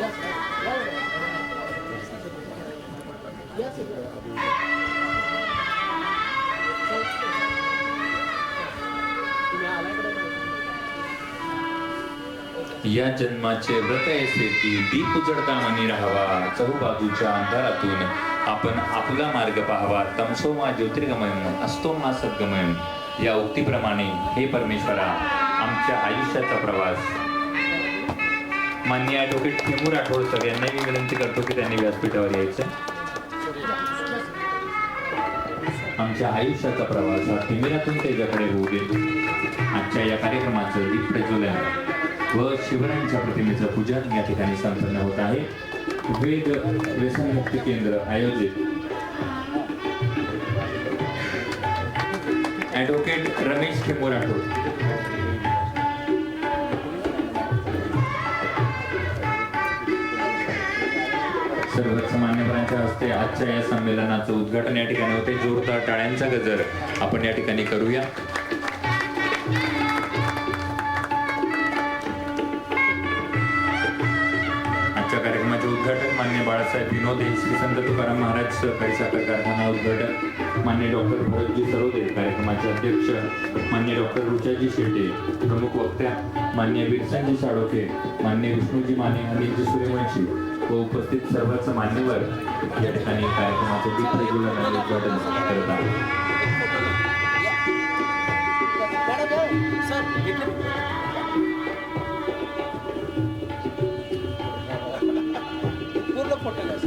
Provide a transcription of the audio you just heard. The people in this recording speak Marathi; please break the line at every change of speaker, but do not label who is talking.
या जन्माचे व्रत ऐसे की दीप उजडता मनी राहावा चहूबाजूच्या अंधारातून आपण आपला मार्ग पाहावा. तमसो मा ज्योतिर्गमयम असतो मा सद्गमय या उक्तीप्रमाणे हे परमेश्वरा आमच्या आयुष्याचा प्रवास मान्य ॲडव्होकेट खेमू राठोड सर यांनाही मी विनंती करतो की त्यांनी व्यासपीठावर यायचं. आमच्या आयुष्याचा प्रवास हा तिमिरातून त्याच्याकडे होऊ दे. आजच्या या कार्यक्रमाचं दीप प्रज्वलन. व शिवरायांच्या प्रतिमेचं पूजन या ठिकाणी संपन्न होत आहे. वेद व्यसनमुक्ती केंद्र आयोजित. ॲडव्होकेट रमेश खेमू राठोड. सर्वच मान्यवरांच्या हस्ते आजच्या या संमेलनाचं उद्घाटन या ठिकाणी होते. जोरदार टाळ्यांचा गजर आपण या ठिकाणी करूया. कार्यक्रमाचे उद्घाटक मान्य बाळासाहेब विनोद हे श्री संत तुकाराम महाराज सहकारी साखर कारखाना उद्घाटक मान्य डॉक्टर भरतजी सरोदे कार्यक्रमाचे अध्यक्ष मान्य डॉक्टर रुचाजी शेटे प्रमुख वक्त्या मान्य बिरसाजी साडोके मान्य विष्णूजी माने अनिलजी सूर्यवंशी व उपस्थित सर्वच मान्यवर या ठिकाणी कार्यक्रमाचे उद्घाटन करत आहेत.
হোটেলে